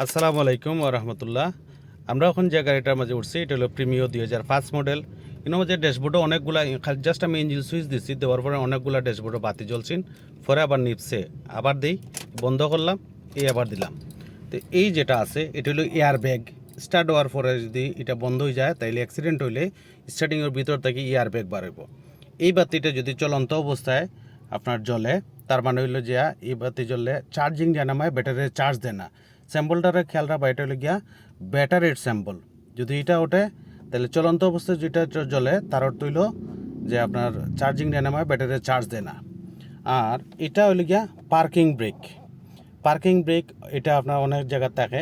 আসসালামু আলাইকুম রহমতুল্লাহ। আমরা এখন যে গাড়িটার মাঝে উঠছি, এটা হলো প্রিমিও দুই হাজার পাঁচ মডেল এর মাঝে ড্যাশবোর্ডে অনেকগুলা জাস্ট আমি ইঞ্জিন সুইচ দিচ্ছি দেওয়ার পরে অনেকগুলা ড্যাশবোর্ডে বাতি জ্বলছেন পরে আবার নিপছে। আবার দিই, বন্ধ করলাম, এই আবার দিলাম। তো এই যেটা আছে, এটা হলো এয়ার ব্যাগ স্টার্ট হওয়ার পরে যদি এটা বন্ধ হয়ে যায়, তাইলে অ্যাক্সিডেন্ট হইলে স্টার্টিংয়ের ভিতর থেকে এয়ার ব্যাগ বাড়াইব এই বাতিটা যদি চলন্ত অবস্থায় আপনার জ্বলে, তার মানে হইল যে, এই বাতি জ্বললে চার্জিং জানামায় ব্যাটারির চার্জ দেয় না। স্যাম্পলটারে খেয়াল রাখবা, এটা হলো গিয়া ব্যাটারির স্যাম্পল। যদি এটা ওঠে, তাহলে চলন্ত অবস্থায় যেটা জ্বলে, তার অর্থ হইল যে আপনার চার্জিং ডায়নামায় ব্যাটারির চার্জ দেয় না। আর এটা হলো গিয়া পার্কিং ব্রেক। পার্কিং ব্রেক, এটা আপনার অনেক জায়গা থাকে।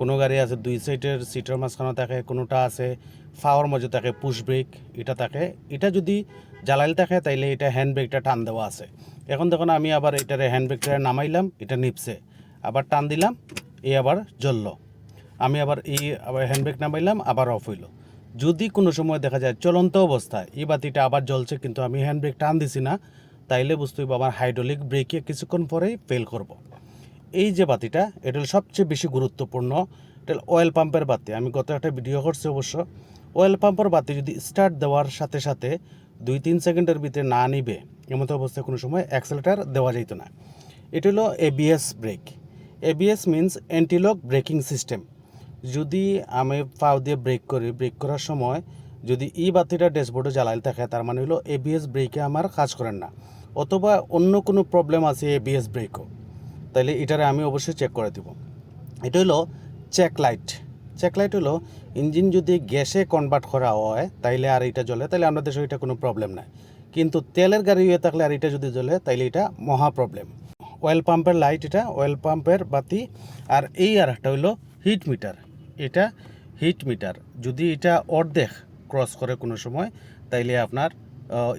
কোনো গাড়ি আছে, দুই সাইডের সিটের মাঝখানে থাকে, কোনোটা আছে, ফাওয়ার মধ্যে থাকে, পুশ ব্রেক, এটা থাকে। এটা যদি জ্বালাইল থাকে, তাইলে এটা হ্যান্ড টান দেওয়া আছে। এখন দেখুন, আমি আবার এটারে হ্যান্ড নামাইলাম, এটা নিপছে। আবার টান দিলাম এই আবার জ্বললো। আমি আবার এই আবার হ্যান্ড ব্রেক নামাইলাম, আবার অফ হইল। যদি কোনো সময় দেখা যায় চলন্ত অবস্থায় এই বাতিটা আবার জ্বলছে কিন্তু আমি হ্যান্ড ব্রেক টান দিছি না, তাইলে বুঝতে হইব আমার হাইড্রোলিক ব্রেকে কিছুক্ষণ পরেই ফেল করব। এই যে বাতিটা, এটা সবচেয়ে বেশি গুরুত্বপূর্ণ। এটা অয়েল পাম্পের বাতি। আমি গত একটা ভিডিও করছি অবশ্য। অয়েল পাম্পের বাতি যদি স্টার্ট দেওয়ার সাথে সাথে দুই তিন সেকেন্ডের ভিতরে না নিবে, এমত অবস্থায় কোনো সময় অ্যাক্সেলেটার দেওয়া যেত না। এটা হলো ABS brake ABS means antilock braking system যদি আমি পাও দিয়ে ব্রেক করি ব্রেক করার সময় যদি ই বাতিটা ড্যাশবোর্ডে জ্বালাইল থাকে, তার মানে হলো এবিএস ব্রেকে আমার কাজ করেন না। অথবা অন্য কোনো প্রবলেম আছে এবিএস ব্রেকও তাইলে এটারে আমি অবশ্যই চেক করে দিব। এটা হলো চেক লাইট চেক লাইট হলো ইঞ্জিন যদি গ্যাসে কনভার্ট করা হয়, তাইলে আর এটা জ্বলে, তাইলে আমাদের দেশে এটা কোনো প্রবলেম নাই। কিন্তু তেলের গাড়ি হয়ে থাকলে আর এটা যদি জ্বলে, তাইলে এটা মহা প্রবলেম অয়েল পাম্পের লাইট এটা অয়েল পাম্পের বাতি, আর এই আর একটা হলো হিট মিটার এটা হিট মিটার যদি এটা অর্ধেক ক্রস করে কোনো সময়, তাইলে আপনার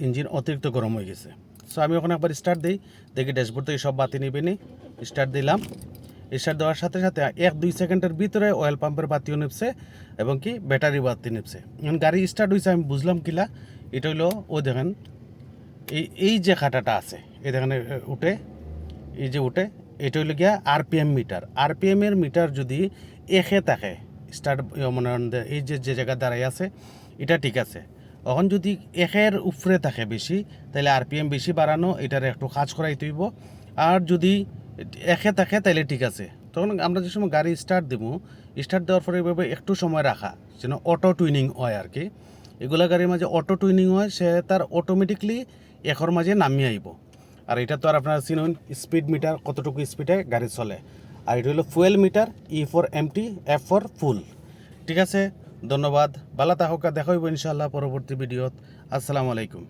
ইঞ্জিন অতিরিক্ত গরম হয়ে গেছে। সো আমি ওখানে একবার স্টার্ট দিই, দেখি ড্যাশবোর্ড থেকে সব বাতি নিবে নি। স্টার্ট দিলাম। স্টার্ট দেওয়ার সাথে সাথে এক দুই সেকেন্ডের ভিতরে অয়েল পাম্পের বাতিও নিপছে এবং কি ব্যাটারি বাতি নিপছে। গাড়ি স্টার্ট হয়েছে আমি বুঝলাম কিলা। এটা হলো ও দেখেন, এই এই যে খাটাটা আছে, এই দেখেন উঠে এই যে উঠে, এটা হলো গিয়া আরপিএম মিটার আরপিএম এর মিটার যদি একে থাকে স্টার্ট মানে এই যে যে জায়গা দাঁড়াই আছে, এটা ঠিক আছে। এখন যদি একের উপরে থাকে বেশি, তাহলে আরপিএম বেশি বাড়ানো, এটার একটু কাজ করাই তৈব আর যদি একে থাকে, তাহলে ঠিক আছে। তখন আমরা যে সময় গাড়ি স্টার্ট দিব স্টার্ট দেওয়ার পরে এভাবে একটু সময় রাখা, যেন অটো টুইনিং হয় আর কি। এগুলা গাড়ির মাঝে অটো টুইনিং হয়, সে তার অটোমেটিকলি এখর মাঝে নামিয়ে আইব। আর এটা তো আর আপনারা চিনুন স্পিড মিটার কতটুকু স্পিডে গাড়ি চলে। আর এটা হলো fuel meter E for empty F for full ঠিক আছে, ধন্যবাদ বালা তাহকা দেখা হইব ইনশাল্লাহ পরবর্তী ভিডিওত। আসসালামু আলাইকুম।